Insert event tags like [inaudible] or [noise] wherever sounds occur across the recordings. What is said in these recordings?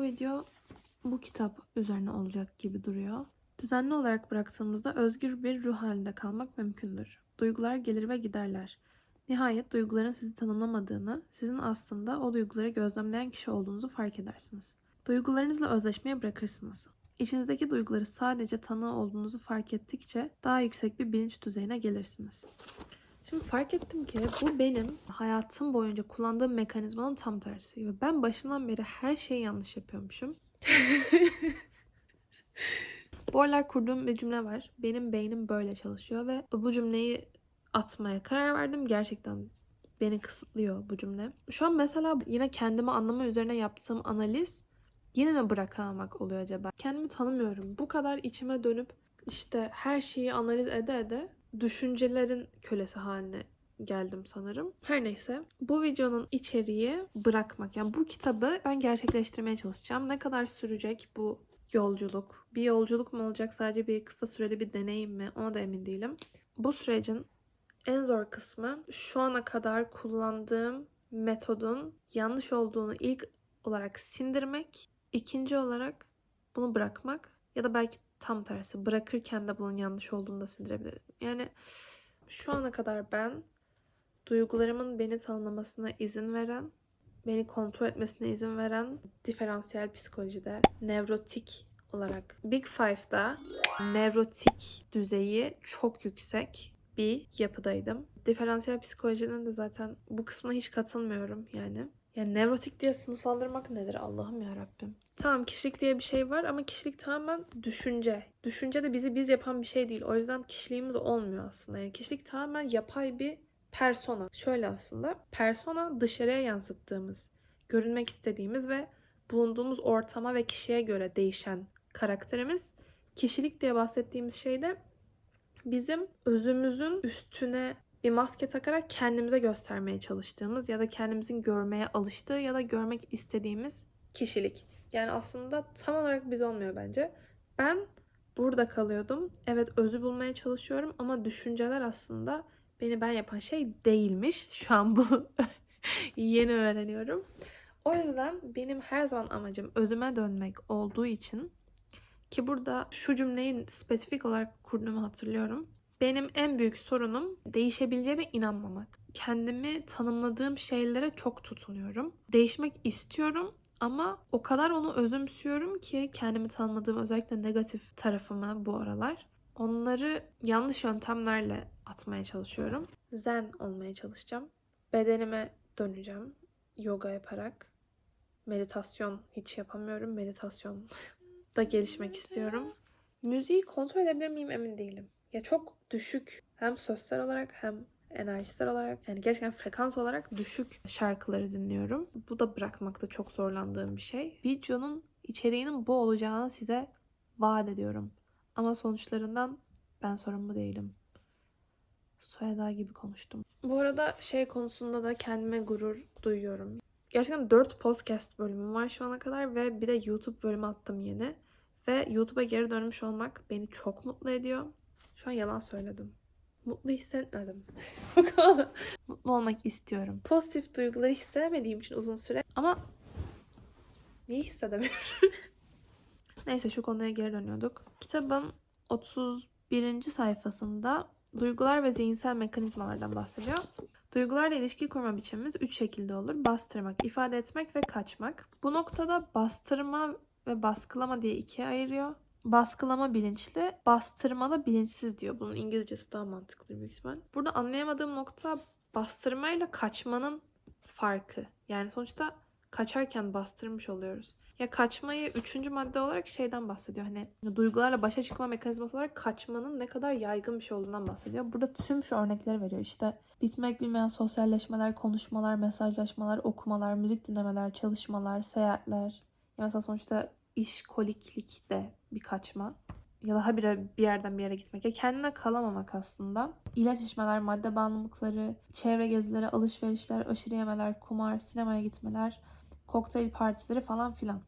Bu video bu kitap üzerine olacak gibi duruyor. Düzenli olarak bıraktığımızda özgür bir ruh halinde kalmak mümkündür. Duygular gelir ve giderler. Nihayet duyguların sizi tanımlamadığını, sizin aslında o duyguları gözlemleyen kişi olduğunuzu fark edersiniz. Duygularınızla özleşmeyi bırakırsınız. İçinizdeki duyguları sadece tanığı olduğunuzu fark ettikçe daha yüksek bir bilinç düzeyine gelirsiniz. Şimdi fark ettim ki bu benim hayatım boyunca kullandığım mekanizmanın tam tersi. Ve ben başından beri her şeyi yanlış yapıyormuşum. [laughs] bu aralar kurduğum bir cümle var. Benim beynim böyle çalışıyor ve bu cümleyi atmaya karar verdim. Gerçekten beni kısıtlıyor bu cümle. Şu an mesela yine kendimi anlama üzerine yaptığım analiz yine mi bırakamamak oluyor acaba? Kendimi tanımıyorum. Bu kadar içime dönüp işte her şeyi analiz ede ede düşüncelerin kölesi haline geldim sanırım. Her neyse bu videonun içeriği bırakmak. Yani bu kitabı ben gerçekleştirmeye çalışacağım. Ne kadar sürecek bu yolculuk? Bir yolculuk mu olacak sadece bir kısa süreli bir deneyim mi? Ona da emin değilim. Bu sürecin en zor kısmı şu ana kadar kullandığım metodun yanlış olduğunu ilk olarak sindirmek, ikinci olarak bunu bırakmak ya da belki tam tersi bırakırken de bunun yanlış olduğunu da sindirebilirim. Yani şu ana kadar ben duygularımın beni tanımlamasına izin veren, beni kontrol etmesine izin veren diferansiyel psikolojide nevrotik olarak Big Five'da nevrotik düzeyi çok yüksek bir yapıdaydım. Diferansiyel psikolojinin de zaten bu kısmına hiç katılmıyorum yani. Yani nevrotik diye sınıflandırmak nedir Allah'ım ya Rabbim. Tamam kişilik diye bir şey var ama kişilik tamamen düşünce. Düşünce de bizi biz yapan bir şey değil. O yüzden kişiliğimiz olmuyor aslında. Yani kişilik tamamen yapay bir persona. Şöyle aslında persona dışarıya yansıttığımız, görünmek istediğimiz ve bulunduğumuz ortama ve kişiye göre değişen karakterimiz. Kişilik diye bahsettiğimiz şey de bizim özümüzün üstüne bir maske takarak kendimize göstermeye çalıştığımız ya da kendimizin görmeye alıştığı ya da görmek istediğimiz kişilik. Yani aslında tam olarak biz olmuyor bence. Ben burada kalıyordum. Evet özü bulmaya çalışıyorum ama düşünceler aslında beni ben yapan şey değilmiş. Şu an bu [laughs] yeni öğreniyorum. O yüzden benim her zaman amacım özüme dönmek olduğu için ki burada şu cümleyi spesifik olarak kurduğumu hatırlıyorum. Benim en büyük sorunum değişebileceğime inanmamak. Kendimi tanımladığım şeylere çok tutunuyorum. Değişmek istiyorum ama o kadar onu özümsüyorum ki kendimi tanımladığım özellikle negatif tarafımı bu aralar. Onları yanlış yöntemlerle atmaya çalışıyorum. Zen olmaya çalışacağım. Bedenime döneceğim. Yoga yaparak. Meditasyon hiç yapamıyorum. Meditasyon da gelişmek istiyorum. Müziği kontrol edebilir miyim emin değilim. Ya çok düşük hem sözsel olarak hem enerjisel olarak yani gerçekten frekans olarak düşük şarkıları dinliyorum. Bu da bırakmakta çok zorlandığım bir şey. Videonun içeriğinin bu olacağını size vaat ediyorum. Ama sonuçlarından ben sorumlu değilim. Soyada gibi konuştum. Bu arada şey konusunda da kendime gurur duyuyorum. Gerçekten 4 podcast bölümüm var şu ana kadar ve bir de YouTube bölümü attım yeni. Ve YouTube'a geri dönmüş olmak beni çok mutlu ediyor. Şu an yalan söyledim. Mutlu hissetmedim. [laughs] Bu. Mutlu olmak istiyorum. Pozitif duyguları hissedemediğim için uzun süre ama niye hissedemiyorum? [laughs] Neyse şu konuya geri dönüyorduk. Kitabın 31. sayfasında duygular ve zihinsel mekanizmalardan bahsediyor. Duygularla ilişki kurma biçimimiz üç şekilde olur. Bastırmak, ifade etmek ve kaçmak. Bu noktada bastırma ve baskılama diye ikiye ayırıyor. Baskılama bilinçli, bastırma da bilinçsiz diyor. Bunun İngilizcesi daha mantıklı büyük ihtimal. Burada anlayamadığım nokta bastırmayla kaçmanın farkı. Yani sonuçta kaçarken bastırmış oluyoruz. Ya kaçmayı üçüncü madde olarak şeyden bahsediyor. Hani duygularla başa çıkma mekanizması olarak kaçmanın ne kadar yaygın bir şey olduğundan bahsediyor. Burada tüm şu örnekleri veriyor. İşte bitmek bilmeyen sosyalleşmeler, konuşmalar, mesajlaşmalar, okumalar, müzik dinlemeler, çalışmalar, seyahatler. Ya mesela sonuçta işkoliklik de bir kaçma. Ya daha bir, bir yerden bir yere gitmek. Ya kendine kalamamak aslında. İlaç içmeler, madde bağımlılıkları, çevre gezileri, alışverişler, aşırı yemeler, kumar, sinemaya gitmeler, kokteyl partileri falan filan.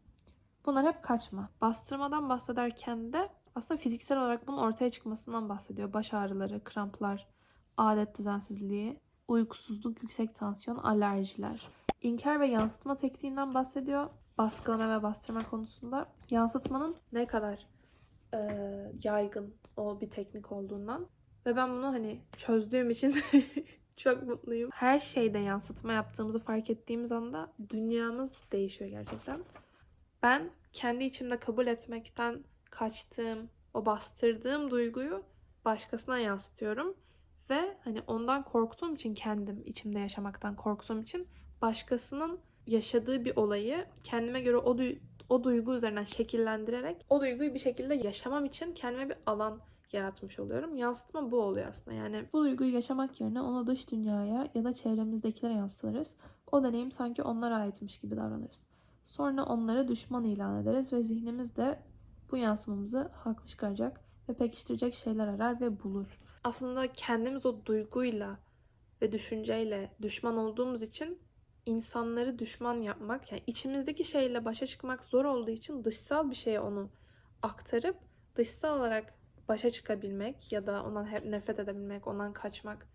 Bunlar hep kaçma. Bastırmadan bahsederken de aslında fiziksel olarak bunun ortaya çıkmasından bahsediyor. Baş ağrıları, kramplar, adet düzensizliği uykusuzluk, yüksek tansiyon, alerjiler. İnkar ve yansıtma tekniğinden bahsediyor. Baskılama ve bastırma konusunda. Yansıtmanın ne kadar eee, yaygın o bir teknik olduğundan. Ve ben bunu hani çözdüğüm için [laughs] çok mutluyum. Her şeyde yansıtma yaptığımızı fark ettiğimiz anda dünyamız değişiyor gerçekten. Ben kendi içimde kabul etmekten kaçtığım, o bastırdığım duyguyu başkasına yansıtıyorum. Ve hani ondan korktuğum için kendim içimde yaşamaktan korktuğum için başkasının yaşadığı bir olayı kendime göre o, duy- o duygu üzerinden şekillendirerek o duyguyu bir şekilde yaşamam için kendime bir alan yaratmış oluyorum. Yansıtma bu oluyor aslında. Yani bu duyguyu yaşamak yerine onu dış dünyaya ya da çevremizdekilere yansıtırız. O deneyim sanki onlara aitmiş gibi davranırız. Sonra onları düşman ilan ederiz ve zihnimiz de bu yansımamızı haklı çıkaracak ve pekiştirecek şeyler arar ve bulur. Aslında kendimiz o duyguyla ve düşünceyle düşman olduğumuz için insanları düşman yapmak, yani içimizdeki şeyle başa çıkmak zor olduğu için dışsal bir şeye onu aktarıp dışsal olarak başa çıkabilmek ya da ondan hep nefret edebilmek, ondan kaçmak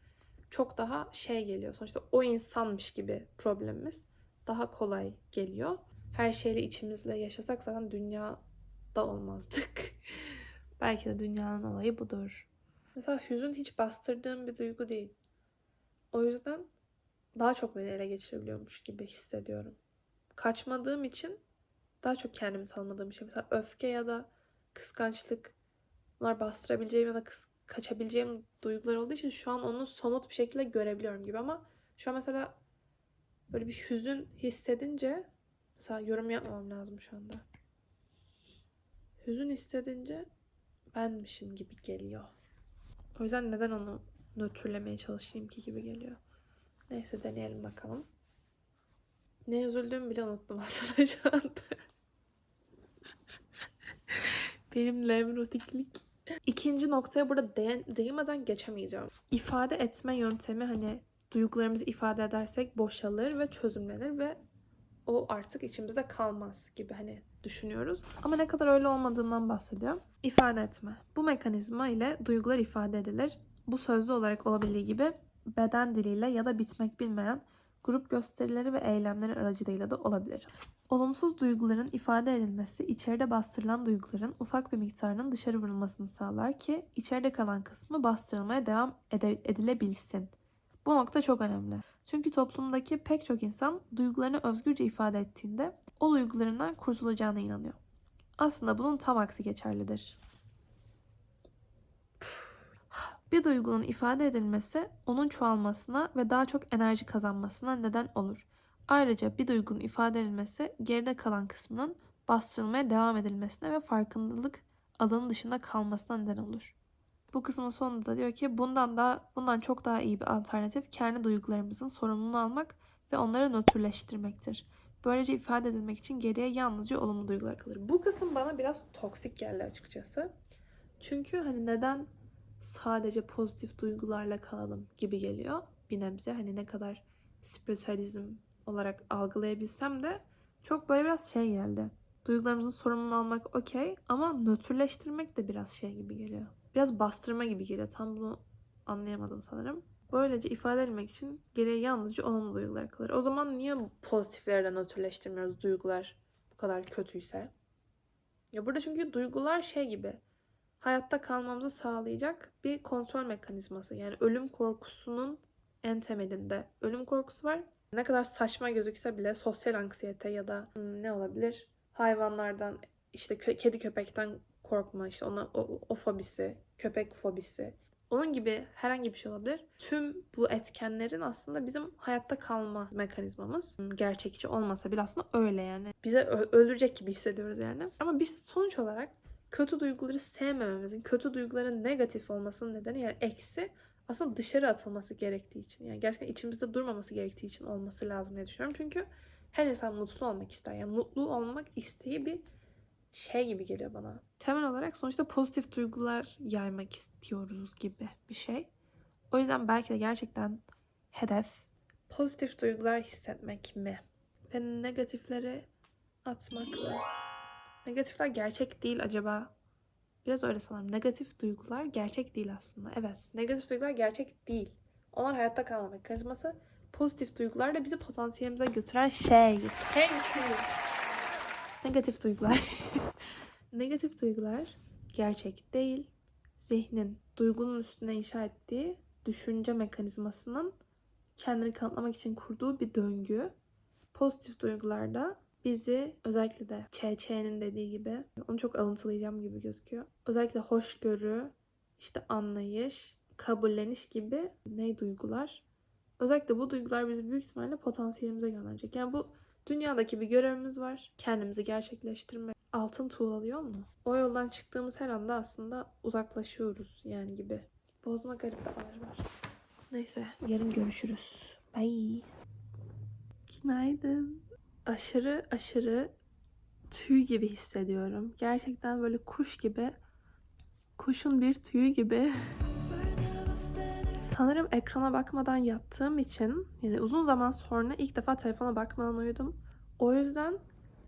çok daha şey geliyor. Sonuçta o insanmış gibi problemimiz daha kolay geliyor. Her şeyle içimizle yaşasak zaten dünyada olmazdık. [laughs] Belki de dünyanın olayı budur. Mesela hüzün hiç bastırdığım bir duygu değil. O yüzden daha çok beni ele geçirebiliyormuş gibi hissediyorum. Kaçmadığım için daha çok kendimi tanımadığım şey. Mesela öfke ya da kıskançlık bunlar bastırabileceğim ya da kıs- kaçabileceğim duygular olduğu için şu an onu somut bir şekilde görebiliyorum gibi ama şu an mesela böyle bir hüzün hissedince mesela yorum yapmamam lazım şu anda. Hüzün hissedince benmişim gibi geliyor. O yüzden neden onu nötrlemeye çalışayım ki gibi geliyor. Neyse deneyelim bakalım. Ne üzüldüğümü bile unuttum [laughs] aslında şu anda. Benim nevrotiklik. İkinci noktaya burada değin, değinmeden geçemeyeceğim. İfade etme yöntemi hani duygularımızı ifade edersek boşalır ve çözümlenir ve o artık içimizde kalmaz gibi hani düşünüyoruz. Ama ne kadar öyle olmadığından bahsediyor. İfade etme. Bu mekanizma ile duygular ifade edilir. Bu sözlü olarak olabildiği gibi beden diliyle ya da bitmek bilmeyen grup gösterileri ve eylemleri aracılığıyla da olabilir. Olumsuz duyguların ifade edilmesi içeride bastırılan duyguların ufak bir miktarının dışarı vurulmasını sağlar ki içeride kalan kısmı bastırılmaya devam edilebilsin. Bu nokta çok önemli. Çünkü toplumdaki pek çok insan duygularını özgürce ifade ettiğinde o duygularından kurtulacağına inanıyor. Aslında bunun tam aksi geçerlidir. Bir duygunun ifade edilmesi onun çoğalmasına ve daha çok enerji kazanmasına neden olur. Ayrıca bir duygunun ifade edilmesi geride kalan kısmının bastırılmaya devam edilmesine ve farkındalık alanı dışında kalmasına neden olur. Bu kısmın sonunda da diyor ki bundan daha bundan çok daha iyi bir alternatif kendi duygularımızın sorumluluğunu almak ve onları nötrleştirmektir. Böylece ifade edilmek için geriye yalnızca olumlu duygular kalır. Bu kısım bana biraz toksik geldi açıkçası. Çünkü hani neden sadece pozitif duygularla kalalım gibi geliyor bir nebze. Hani ne kadar spiritüalizm olarak algılayabilsem de çok böyle biraz şey geldi. Duygularımızın sorumluluğunu almak okey ama nötrleştirmek de biraz şey gibi geliyor. Biraz bastırma gibi geliyor. Tam bunu anlayamadım sanırım. Böylece ifade edilmek için geriye yalnızca olumlu duygular kalır. O zaman niye pozitiflerden nötrleştirmiyoruz duygular bu kadar kötüyse? Ya burada çünkü duygular şey gibi hayatta kalmamızı sağlayacak bir kontrol mekanizması. Yani ölüm korkusunun en temelinde ölüm korkusu var. Ne kadar saçma gözükse bile sosyal anksiyete ya da hmm, ne olabilir? Hayvanlardan işte kö- kedi köpekten korkma işte ona o, o fobisi, köpek fobisi. Onun gibi herhangi bir şey olabilir. Tüm bu etkenlerin aslında bizim hayatta kalma mekanizmamız. Hmm, Gerçekçi olmasa bile aslında öyle yani. Bize öldürecek gibi hissediyoruz yani. Ama biz sonuç olarak kötü duyguları sevmememizin, kötü duyguların negatif olmasının nedeni yani eksi aslında dışarı atılması gerektiği için. Yani gerçekten içimizde durmaması gerektiği için olması lazım diye düşünüyorum. Çünkü her insan mutlu olmak ister. Yani mutlu olmak isteği bir şey gibi geliyor bana. Temel olarak sonuçta pozitif duygular yaymak istiyoruz gibi bir şey. O yüzden belki de gerçekten hedef pozitif duygular hissetmek mi? Ve negatifleri atmak mı? Negatifler gerçek değil acaba? Biraz öyle sanırım. Negatif duygular gerçek değil aslında. Evet, negatif duygular gerçek değil. Onlar hayatta kalma mekanizması. Pozitif duygular da bizi potansiyelimize götüren şey. Hey, Negatif duygular. [laughs] Negatif duygular gerçek değil. Zihnin duygunun üstüne inşa ettiği düşünce mekanizmasının kendini kanıtlamak için kurduğu bir döngü. Pozitif duygularda bizi özellikle de ÇÇ'nin dediği gibi onu çok alıntılayacağım gibi gözüküyor. Özellikle hoşgörü, işte anlayış, kabulleniş gibi ne duygular. Özellikle bu duygular bizi büyük ihtimalle potansiyelimize gönderecek. Yani bu dünyadaki bir görevimiz var. Kendimizi gerçekleştirmek. Altın tuğlalıyor mu? O yoldan çıktığımız her anda aslında uzaklaşıyoruz yani gibi. Boğazıma garip bir ağrı var. Neyse yarın görüşürüz. Bye. Günaydın. Aşırı aşırı tüy gibi hissediyorum. Gerçekten böyle kuş gibi. Kuşun bir tüyü gibi. [laughs] Sanırım ekrana bakmadan yattığım için yani uzun zaman sonra ilk defa telefona bakmadan uyudum. O yüzden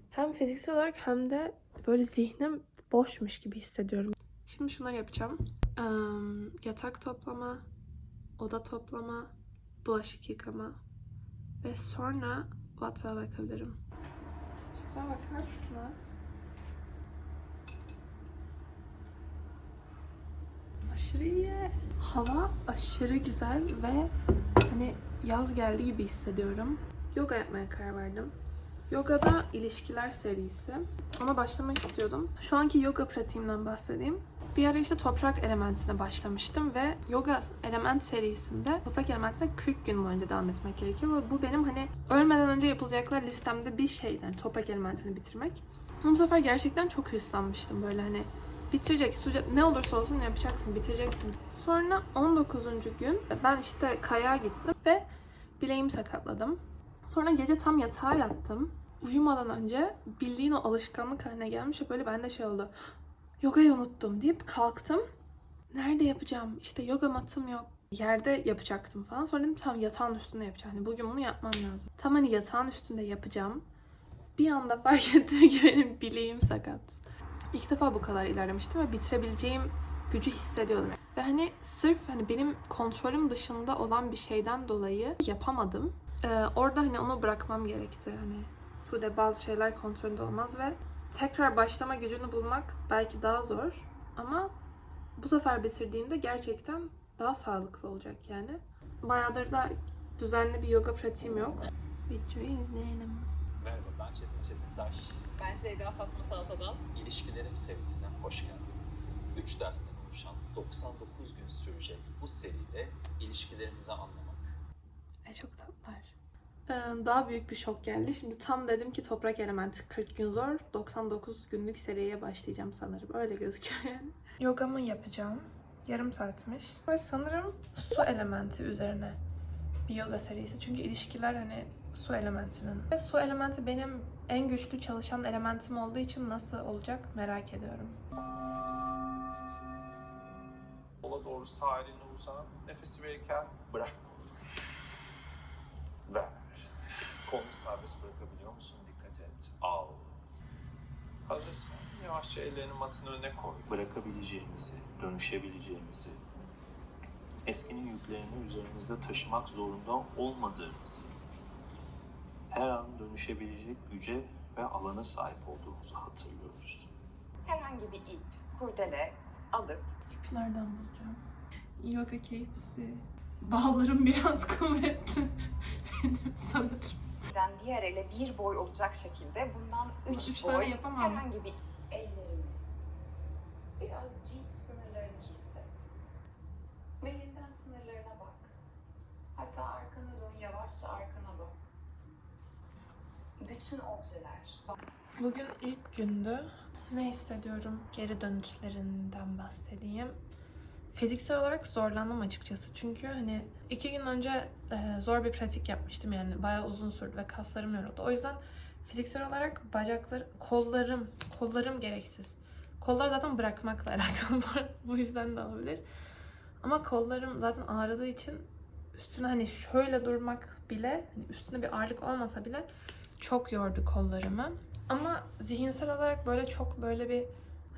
hem fiziksel olarak hem de böyle zihnim boşmuş gibi hissediyorum. Şimdi şunları yapacağım. Eee, yatak toplama, oda toplama, bulaşık yıkama ve sonra WhatsApp'a bakabilirim. Üstüne bakar mısınız? Aşırı iyi. Hava aşırı güzel ve hani yaz geldi gibi hissediyorum. Yoga yapmaya karar verdim. Yoga'da ilişkiler serisi. Ona başlamak istiyordum. Şu anki yoga pratiğimden bahsedeyim. Bir ara işte toprak elementine başlamıştım ve yoga element serisinde toprak elementine 40 gün boyunca devam etmek gerekiyor. Ve bu benim hani ölmeden önce yapılacaklar listemde bir şey. Yani toprak elementini bitirmek. Bu sefer gerçekten çok hırslanmıştım böyle hani bitirecek, ne olursa olsun yapacaksın, bitireceksin. Sonra 19. gün ben işte kayağa gittim ve bileğimi sakatladım. Sonra gece tam yatağa yattım. Uyumadan önce bildiğin o alışkanlık haline gelmiş ve böyle bende şey oldu. Yogayı unuttum deyip kalktım. Nerede yapacağım? İşte yoga matım yok. Yerde yapacaktım falan. Sonra dedim tam yatağın üstünde yapacağım. Hani bugün bunu yapmam lazım. Tam hani yatağın üstünde yapacağım. Bir anda fark [laughs] ettim ki benim bileğim sakat. İlk defa bu kadar ilerlemiştim ve bitirebileceğim gücü hissediyordum. Ve hani sırf hani benim kontrolüm dışında olan bir şeyden dolayı yapamadım. Ee, orada hani onu bırakmam gerekti. Hani Sude bazı şeyler kontrolünde olmaz ve tekrar başlama gücünü bulmak belki daha zor ama bu sefer bitirdiğinde gerçekten daha sağlıklı olacak yani. Bayağıdır da düzenli bir yoga pratiğim yok. Videoyu izleyelim. Merhaba ben Çetin Çetintaş. Ben Ceyda Fatma Saltadan. İlişkilerim serisine hoş geldin. 3 dersten oluşan 99 gün sürecek bu seride ilişkilerimizi anlamak, Ay çok tatlılar. Daha büyük bir şok geldi. Şimdi tam dedim ki toprak elementi 40 gün zor. 99 günlük seriye başlayacağım sanırım. Öyle gözüküyor yani. Yogamı yapacağım. Yarım saatmiş. Ve sanırım su elementi üzerine bir yoga serisi. Çünkü ilişkiler hani su elementinin. Ve su elementi benim en güçlü çalışan elementim olduğu için nasıl olacak merak ediyorum. Sola doğru sağ eline uzan. Nefesi verirken bırak Kolunu serbest bırakabiliyor musun? Dikkat et. Al. Hazırsın. Yavaşça ellerini matın önüne koy. Bırakabileceğimizi, dönüşebileceğimizi, eskinin yüklerini üzerimizde taşımak zorunda olmadığımızı, her an dönüşebilecek güce ve alana sahip olduğumuzu hatırlıyoruz. Herhangi bir ip, kurdele alıp İp nereden bulacağım? Yoga keyfisi. Bağlarım biraz [laughs] kuvvetli. Benim sanırım. Birden diğer ele bir boy olacak şekilde bundan üç, üç tane boy yapamam. herhangi bir ellerini biraz cilt sınırlarını hisset. Ve yeniden sınırlarına bak. Hatta arkana dön yavaşça arkana bak. Bütün objeler. Bugün ilk gündü. Ne hissediyorum? Geri dönüşlerinden bahsedeyim. Fiziksel olarak zorlandım açıkçası. Çünkü hani iki gün önce e, zor bir pratik yapmıştım yani bayağı uzun sürdü ve kaslarım yoruldu. O yüzden fiziksel olarak bacaklar, kollarım, kollarım gereksiz. Kollar zaten bırakmakla [laughs] alakalı bu yüzden de olabilir. Ama kollarım zaten ağrıdığı için üstüne hani şöyle durmak bile, hani üstüne bir ağırlık olmasa bile çok yordu kollarımı. Ama zihinsel olarak böyle çok böyle bir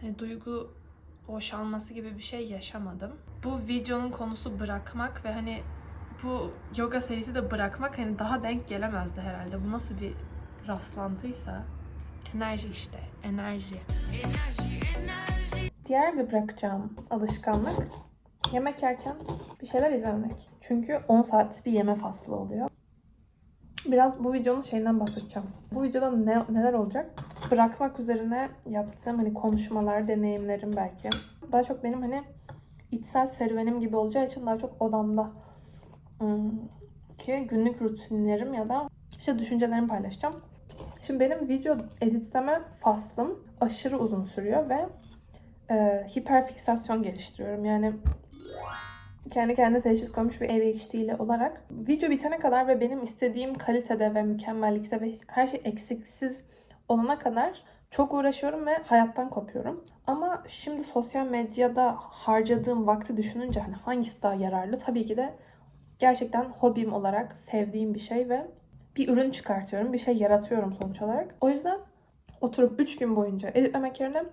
hani duygu boşalması gibi bir şey yaşamadım. Bu videonun konusu bırakmak ve hani bu yoga serisi de bırakmak hani daha denk gelemezdi herhalde. Bu nasıl bir rastlantıysa. Enerji işte, enerji. Diğer bir bırakacağım alışkanlık yemek yerken bir şeyler izlemek. Çünkü 10 saat bir yeme faslı oluyor. Biraz bu videonun şeyinden bahsedeceğim. Bu videoda ne, neler olacak? Bırakmak üzerine yaptığım hani konuşmalar, deneyimlerim belki. Daha çok benim hani içsel serüvenim gibi olacağı için daha çok odamda hmm, ki günlük rutinlerim ya da işte düşüncelerimi paylaşacağım. Şimdi benim video editleme faslım aşırı uzun sürüyor ve e, hiperfiksasyon geliştiriyorum. Yani kendi kendine teşhis koymuş bir ADHD ile olarak video bitene kadar ve benim istediğim kalitede ve mükemmellikte ve her şey eksiksiz olana kadar çok uğraşıyorum ve hayattan kopuyorum. Ama şimdi sosyal medyada harcadığım vakti düşününce hani hangisi daha yararlı? Tabii ki de gerçekten hobim olarak sevdiğim bir şey ve bir ürün çıkartıyorum, bir şey yaratıyorum sonuç olarak. O yüzden oturup 3 gün boyunca editlemek yerine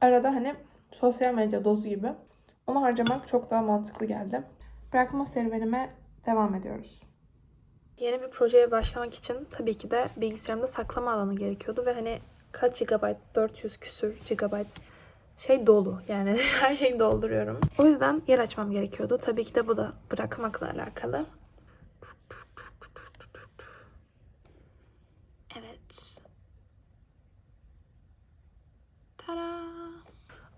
arada hani sosyal medya dozu gibi onu harcamak çok daha mantıklı geldi. Bırakma serüvenime devam ediyoruz. Yeni bir projeye başlamak için tabii ki de bilgisayarımda saklama alanı gerekiyordu ve hani kaç GB, 400 küsür GB şey dolu. Yani [laughs] her şeyi dolduruyorum. O yüzden yer açmam gerekiyordu. Tabii ki de bu da bırakmakla alakalı.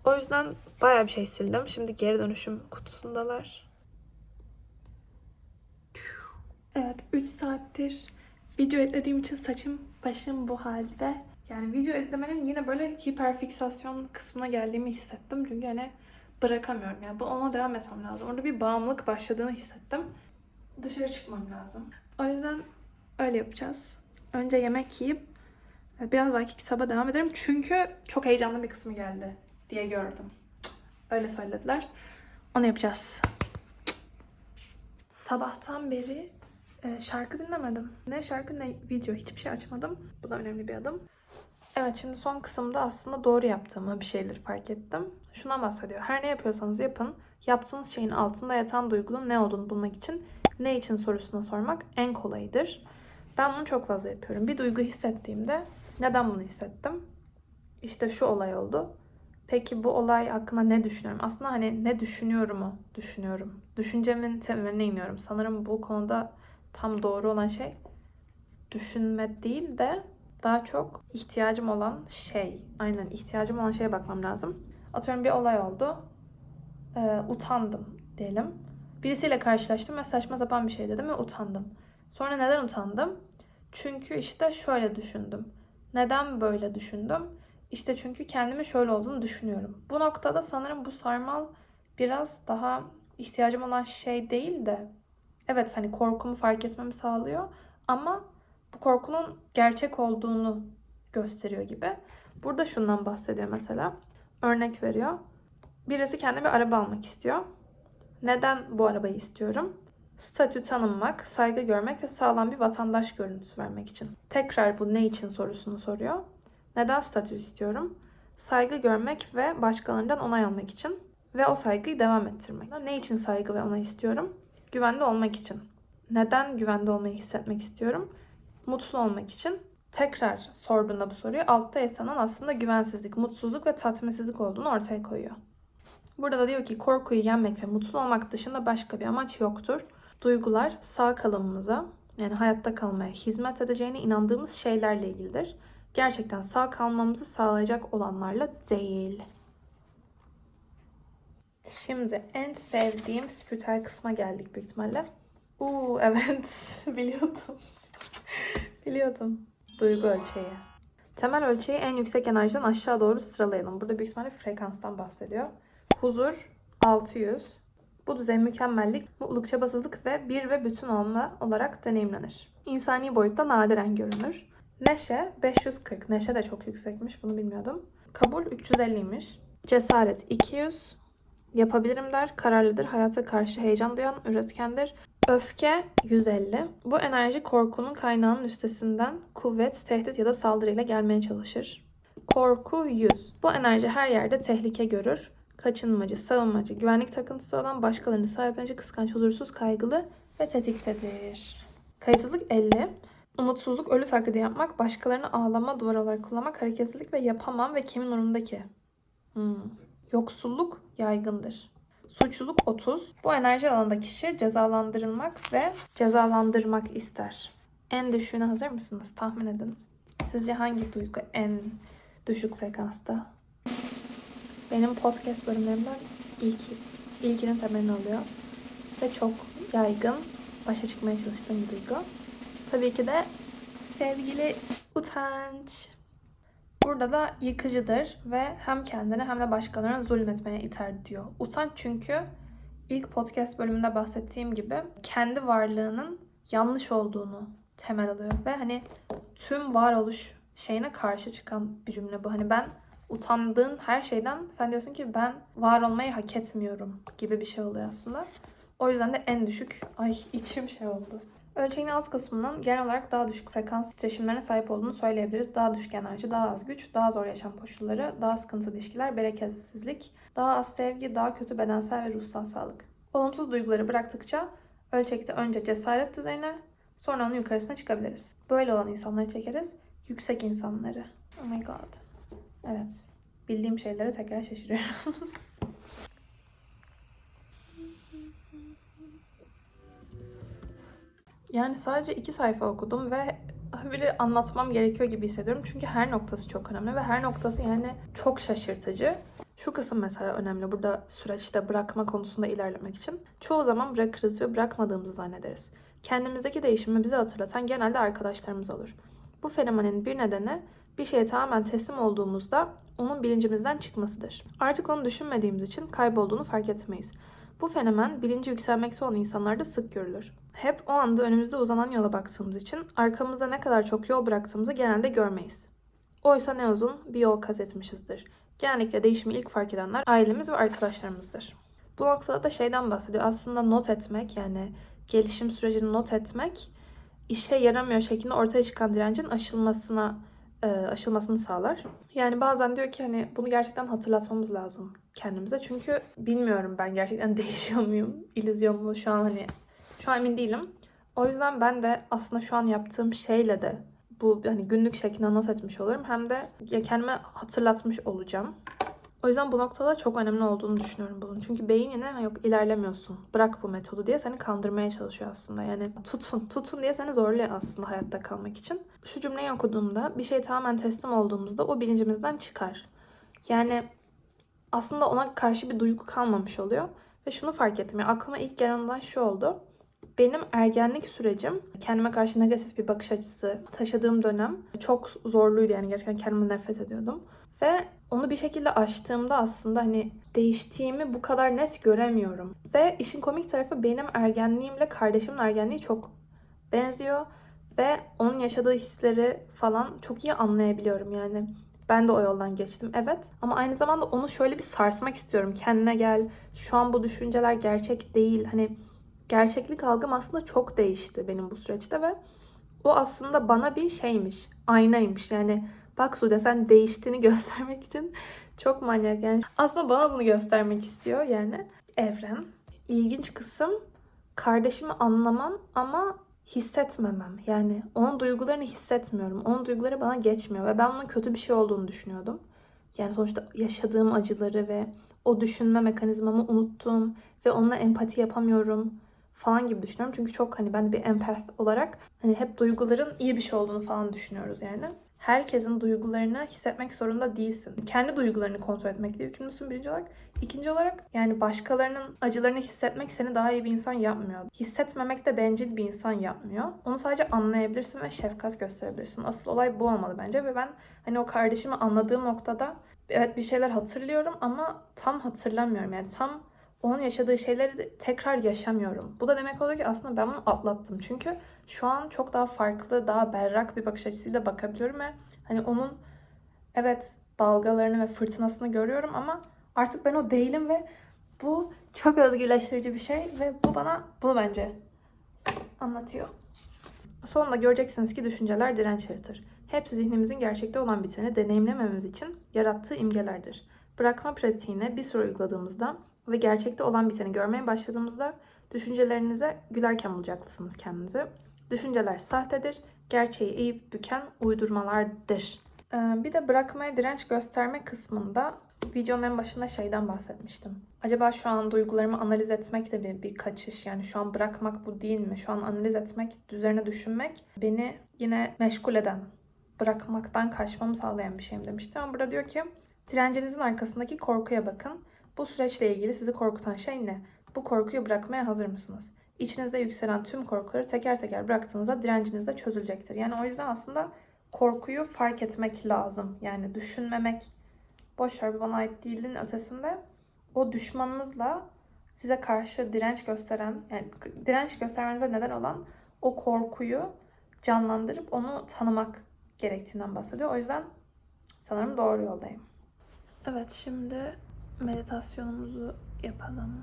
O yüzden bayağı bir şey sildim. Şimdi geri dönüşüm kutusundalar. Evet 3 saattir video editlediğim için saçım başım bu halde. Yani video editlemenin yine böyle hiperfiksasyon kısmına geldiğimi hissettim. Çünkü hani bırakamıyorum. Yani bu ona devam etmem lazım. Orada bir bağımlılık başladığını hissettim. Dışarı çıkmam lazım. O yüzden öyle yapacağız. Önce yemek yiyip e, biraz belki kitaba devam ederim. Çünkü çok heyecanlı bir kısmı geldi diye gördüm. Öyle söylediler. Onu yapacağız. Sabahtan beri e, şarkı dinlemedim. Ne şarkı ne video hiçbir şey açmadım. Bu da önemli bir adım. Evet şimdi son kısımda aslında doğru yaptığımı bir şeyleri fark ettim. Şuna bahsediyor. Her ne yapıyorsanız yapın. Yaptığınız şeyin altında yatan duygunun ne olduğunu bulmak için ne için sorusuna sormak en kolayıdır. Ben bunu çok fazla yapıyorum. Bir duygu hissettiğimde neden bunu hissettim? İşte şu olay oldu. Peki bu olay hakkında ne düşünüyorum? Aslında hani ne düşünüyorumu düşünüyorum. Düşüncemin temeline iniyorum. Sanırım bu konuda tam doğru olan şey düşünme değil de daha çok ihtiyacım olan şey. Aynen ihtiyacım olan şeye bakmam lazım. Atıyorum bir olay oldu. Ee, utandım diyelim. Birisiyle karşılaştım ve saçma sapan bir şey dedim ve utandım. Sonra neden utandım? Çünkü işte şöyle düşündüm. Neden böyle düşündüm? İşte çünkü kendimi şöyle olduğunu düşünüyorum. Bu noktada sanırım bu sarmal biraz daha ihtiyacım olan şey değil de evet hani korkumu fark etmemi sağlıyor ama bu korkunun gerçek olduğunu gösteriyor gibi. Burada şundan bahsediyor mesela. Örnek veriyor. Birisi kendine bir araba almak istiyor. Neden bu arabayı istiyorum? Statü tanınmak, saygı görmek ve sağlam bir vatandaş görüntüsü vermek için. Tekrar bu ne için sorusunu soruyor. Neden statü istiyorum? Saygı görmek ve başkalarından onay almak için ve o saygıyı devam ettirmek. Ne için saygı ve onay istiyorum? Güvende olmak için. Neden güvende olmayı hissetmek istiyorum? Mutlu olmak için. Tekrar sorduğunda bu soruyu altta yaşanan aslında güvensizlik, mutsuzluk ve tatminsizlik olduğunu ortaya koyuyor. Burada da diyor ki korkuyu yenmek ve mutlu olmak dışında başka bir amaç yoktur. Duygular sağ kalımımıza yani hayatta kalmaya hizmet edeceğine inandığımız şeylerle ilgilidir gerçekten sağ kalmamızı sağlayacak olanlarla değil. Şimdi en sevdiğim spiritüel kısma geldik büyük ihtimalle. Uuu [laughs] evet biliyordum. biliyordum. Duygu ölçeği. Temel ölçeği en yüksek enerjiden aşağı doğru sıralayalım. Burada büyük ihtimalle frekanstan bahsediyor. Huzur 600. Bu düzey mükemmellik, mutluluk, çabasızlık ve bir ve bütün olma olarak deneyimlenir. İnsani boyutta nadiren görünür. Neşe 540. Neşe de çok yüksekmiş. Bunu bilmiyordum. Kabul 350'ymiş. Cesaret 200. Yapabilirim der. Kararlıdır. Hayata karşı heyecan duyan, üretkendir. Öfke 150. Bu enerji korkunun kaynağının üstesinden kuvvet, tehdit ya da saldırıyla gelmeye çalışır. Korku 100. Bu enerji her yerde tehlike görür. Kaçınmacı, savunmacı, güvenlik takıntısı olan başkalarını sahiplenince kıskanç, huzursuz, kaygılı ve tetiktedir. Kayıtsızlık 50. Umutsuzluk, ölü taklidi yapmak, başkalarını ağlama, duvar olarak kullanmak, hareketsizlik ve yapamam ve kimin umurundaki. Hmm. Yoksulluk yaygındır. Suçluluk 30. Bu enerji alanında kişi cezalandırılmak ve cezalandırmak ister. En düşüğüne hazır mısınız? Tahmin edin. Sizce hangi duygu en düşük frekansta? Benim podcast bölümlerimden ilk, ilkinin temelini alıyor. Ve çok yaygın, başa çıkmaya çalıştığım bir duygu. Tabii ki de sevgili utanç. Burada da yıkıcıdır ve hem kendine hem de başkalarına zulmetmeye iter diyor. Utanç çünkü ilk podcast bölümünde bahsettiğim gibi kendi varlığının yanlış olduğunu temel alıyor. Ve hani tüm varoluş şeyine karşı çıkan bir cümle bu. Hani ben utandığın her şeyden sen diyorsun ki ben var olmayı hak etmiyorum gibi bir şey oluyor aslında. O yüzden de en düşük, ay içim şey oldu. Ölçeğin alt kısmının genel olarak daha düşük frekans titreşimlerine sahip olduğunu söyleyebiliriz. Daha düşük enerji, daha az güç, daha zor yaşam koşulları, daha sıkıntılı ilişkiler, bereketsizlik, daha az sevgi, daha kötü bedensel ve ruhsal sağlık. Olumsuz duyguları bıraktıkça ölçekte önce cesaret düzeyine, sonra onun yukarısına çıkabiliriz. Böyle olan insanları çekeriz. Yüksek insanları. Oh my god. Evet. Bildiğim şeylere tekrar şaşırıyorum. [laughs] Yani sadece iki sayfa okudum ve biri anlatmam gerekiyor gibi hissediyorum. Çünkü her noktası çok önemli ve her noktası yani çok şaşırtıcı. Şu kısım mesela önemli burada süreçte bırakma konusunda ilerlemek için. Çoğu zaman bırakırız ve bırakmadığımızı zannederiz. Kendimizdeki değişimi bize hatırlatan genelde arkadaşlarımız olur. Bu fenomenin bir nedeni bir şeye tamamen teslim olduğumuzda onun bilincimizden çıkmasıdır. Artık onu düşünmediğimiz için kaybolduğunu fark etmeyiz. Bu fenomen bilinci yükselmekte olan insanlarda sık görülür. Hep o anda önümüzde uzanan yola baktığımız için arkamızda ne kadar çok yol bıraktığımızı genelde görmeyiz. Oysa ne uzun bir yol kat etmişizdir. Genellikle değişimi ilk fark edenler ailemiz ve arkadaşlarımızdır. Bu noktada da şeyden bahsediyor. Aslında not etmek yani gelişim sürecini not etmek işe yaramıyor şeklinde ortaya çıkan direncin aşılmasına e, aşılmasını sağlar. Yani bazen diyor ki hani bunu gerçekten hatırlatmamız lazım kendimize. Çünkü bilmiyorum ben gerçekten [laughs] değişiyor muyum? İllüzyon mu şu an hani şu an emin değilim. O yüzden ben de aslında şu an yaptığım şeyle de bu hani günlük şeklinde not etmiş olurum. Hem de kendime hatırlatmış olacağım. O yüzden bu noktada çok önemli olduğunu düşünüyorum bunun. Çünkü beyin yine "Ha yok ilerlemiyorsun. Bırak bu metodu diye seni kandırmaya çalışıyor aslında. Yani tutun, tutun diye seni zorluyor aslında hayatta kalmak için. Şu cümleyi okuduğumda bir şey tamamen teslim olduğumuzda o bilincimizden çıkar. Yani aslında ona karşı bir duygu kalmamış oluyor. Ve şunu fark ettim. Yani aklıma ilk gelen olan şu oldu. Benim ergenlik sürecim kendime karşı negatif bir bakış açısı taşıdığım dönem çok zorluydu yani gerçekten kendime nefret ediyordum. Ve onu bir şekilde aştığımda aslında hani değiştiğimi bu kadar net göremiyorum. Ve işin komik tarafı benim ergenliğimle kardeşimin ergenliği çok benziyor. Ve onun yaşadığı hisleri falan çok iyi anlayabiliyorum yani. Ben de o yoldan geçtim evet. Ama aynı zamanda onu şöyle bir sarsmak istiyorum. Kendine gel. Şu an bu düşünceler gerçek değil. Hani gerçeklik algım aslında çok değişti benim bu süreçte ve o aslında bana bir şeymiş. Aynaymış. Yani bak Sude sen değiştiğini [laughs] göstermek için çok manyak yani. Aslında bana bunu göstermek istiyor yani evren. İlginç kısım kardeşimi anlamam ama hissetmemem. Yani onun duygularını hissetmiyorum. Onun duyguları bana geçmiyor ve ben bunun kötü bir şey olduğunu düşünüyordum. Yani sonuçta yaşadığım acıları ve o düşünme mekanizmamı unuttum ve onunla empati yapamıyorum falan gibi düşünüyorum. Çünkü çok hani ben bir empath olarak hani hep duyguların iyi bir şey olduğunu falan düşünüyoruz yani. Herkesin duygularını hissetmek zorunda değilsin. Kendi duygularını kontrol etmekle yükümlüsün birinci olarak. İkinci olarak yani başkalarının acılarını hissetmek seni daha iyi bir insan yapmıyor. Hissetmemek de bencil bir insan yapmıyor. Onu sadece anlayabilirsin ve şefkat gösterebilirsin. Asıl olay bu olmalı bence ve ben hani o kardeşimi anladığım noktada evet bir şeyler hatırlıyorum ama tam hatırlamıyorum. Yani tam onun yaşadığı şeyleri tekrar yaşamıyorum. Bu da demek oluyor ki aslında ben bunu atlattım. Çünkü şu an çok daha farklı, daha berrak bir bakış açısıyla bakabiliyorum ve hani onun evet dalgalarını ve fırtınasını görüyorum ama artık ben o değilim ve bu çok özgürleştirici bir şey ve bu bana bunu bence anlatıyor. Sonunda göreceksiniz ki düşünceler direnç yaratır. Hepsi zihnimizin gerçekte olan biteni deneyimlememiz için yarattığı imgelerdir. Bırakma pratiğine bir süre uyguladığımızda ve gerçekte olan biteni görmeye başladığımızda Düşüncelerinize gülerken bulacaksınız kendinizi. Düşünceler sahtedir, gerçeği eğip büken uydurmalardır. Ee, bir de bırakmaya direnç gösterme kısmında videonun en başında şeyden bahsetmiştim. Acaba şu an duygularımı analiz etmek de bir, bir kaçış. Yani şu an bırakmak bu değil mi? Şu an analiz etmek, üzerine düşünmek beni yine meşgul eden, bırakmaktan kaçmamı sağlayan bir şeyim demişti. Ama burada diyor ki direncinizin arkasındaki korkuya bakın. Bu süreçle ilgili sizi korkutan şey ne? Bu korkuyu bırakmaya hazır mısınız? İçinizde yükselen tüm korkuları teker teker bıraktığınızda direnciniz de çözülecektir. Yani o yüzden aslında korkuyu fark etmek lazım. Yani düşünmemek, boş ver bana ait değilin ötesinde o düşmanınızla size karşı direnç gösteren, yani direnç göstermenize neden olan o korkuyu canlandırıp onu tanımak gerektiğinden bahsediyor. O yüzden sanırım doğru yoldayım. Evet şimdi meditasyonumuzu yapalım.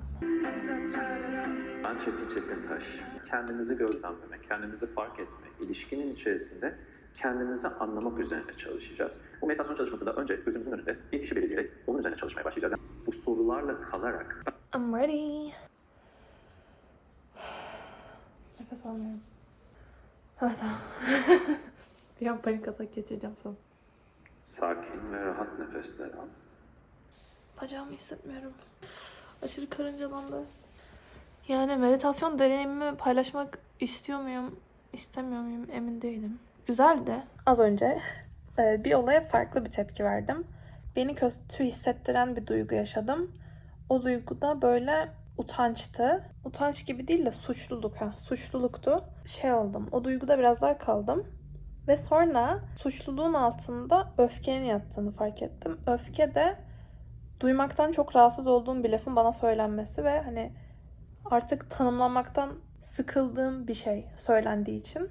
Ben Çetin Çetintaş. Kendimizi gözlemleme, kendimizi fark etme, ilişkinin içerisinde kendimizi anlamak üzerine çalışacağız. Bu meditasyon çalışmasında önce gözümüzün önünde bir kişi belirleyerek onun üzerine çalışmaya başlayacağız. Yani bu sorularla kalarak I'm ready. Nefes almıyorum. Evet tamam. [laughs] bir an panik atak geçireceğim sana. sakin ve rahat nefesler al. Bacağımı hissetmiyorum. Aşırı karıncalandı. Yani meditasyon deneyimimi paylaşmak istiyor muyum, istemiyor muyum emin değilim. Güzeldi. Az önce e, bir olaya farklı bir tepki verdim. Beni kötü hissettiren bir duygu yaşadım. O duygu da böyle utançtı. Utanç gibi değil de suçluluk ha. Suçluluktu. Şey oldum. O duyguda biraz daha kaldım. Ve sonra suçluluğun altında öfkenin yattığını fark ettim. Öfke de duymaktan çok rahatsız olduğum bir lafın bana söylenmesi ve hani artık tanımlamaktan sıkıldığım bir şey söylendiği için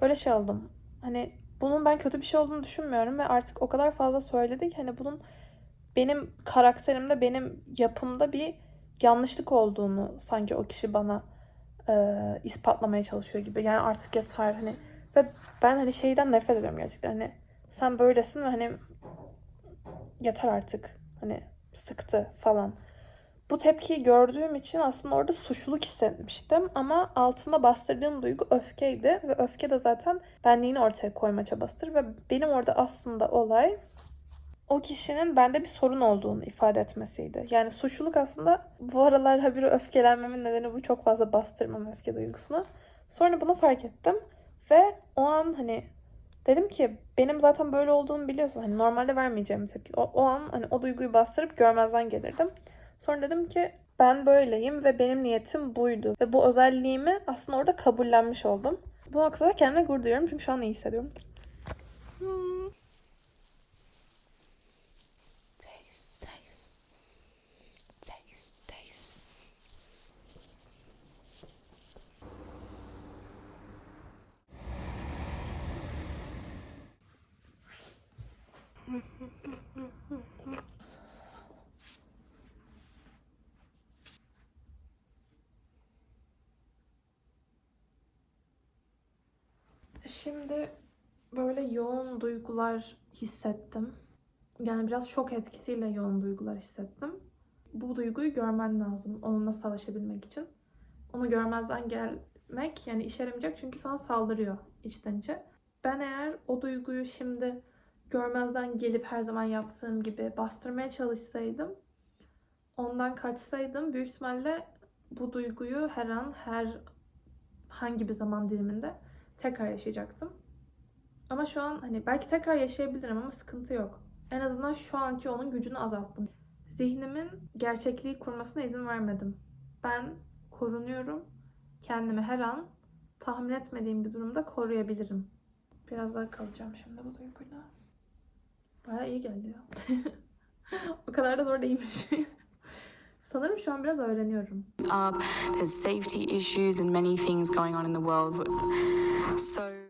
böyle şey oldum. Hani bunun ben kötü bir şey olduğunu düşünmüyorum ve artık o kadar fazla söyledik hani bunun benim karakterimde, benim yapımda bir yanlışlık olduğunu sanki o kişi bana e, ispatlamaya çalışıyor gibi. Yani artık yeter hani ve ben hani şeyden nefret ediyorum gerçekten. Hani sen böylesin ve hani yeter artık. Hani sıktı falan. Bu tepkiyi gördüğüm için aslında orada suçluluk hissetmiştim ama altında bastırdığım duygu öfkeydi ve öfke de zaten benliğini ortaya koyma çabasıdır ve benim orada aslında olay o kişinin bende bir sorun olduğunu ifade etmesiydi. Yani suçluluk aslında bu aralar habire öfkelenmemin nedeni bu çok fazla bastırmam öfke duygusunu. Sonra bunu fark ettim ve o an hani dedim ki benim zaten böyle olduğumu biliyorsun. Hani normalde vermeyeceğim tepki. O, o an hani o duyguyu bastırıp görmezden gelirdim. Sonra dedim ki ben böyleyim ve benim niyetim buydu. Ve bu özelliğimi aslında orada kabullenmiş oldum. Bu noktada kendime gurur duyuyorum çünkü şu an iyi hissediyorum. Şimdi böyle yoğun duygular hissettim. Yani biraz şok etkisiyle yoğun duygular hissettim. Bu duyguyu görmen lazım onunla savaşabilmek için. Onu görmezden gelmek yani işe yaramayacak çünkü sana saldırıyor içten içe. Ben eğer o duyguyu şimdi görmezden gelip her zaman yaptığım gibi bastırmaya çalışsaydım, ondan kaçsaydım büyük ihtimalle bu duyguyu her an her hangi bir zaman diliminde tekrar yaşayacaktım. Ama şu an hani belki tekrar yaşayabilirim ama sıkıntı yok. En azından şu anki onun gücünü azalttım. Zihnimin gerçekliği kurmasına izin vermedim. Ben korunuyorum. Kendimi her an tahmin etmediğim bir durumda koruyabilirim. Biraz daha kalacağım şimdi bu duyguyla. Baya iyi geldi ya. [laughs] o kadar da zor değilmiş. [laughs] Sanırım şu an biraz öğreniyorum. up. There's safety issues and many things going on in the world. So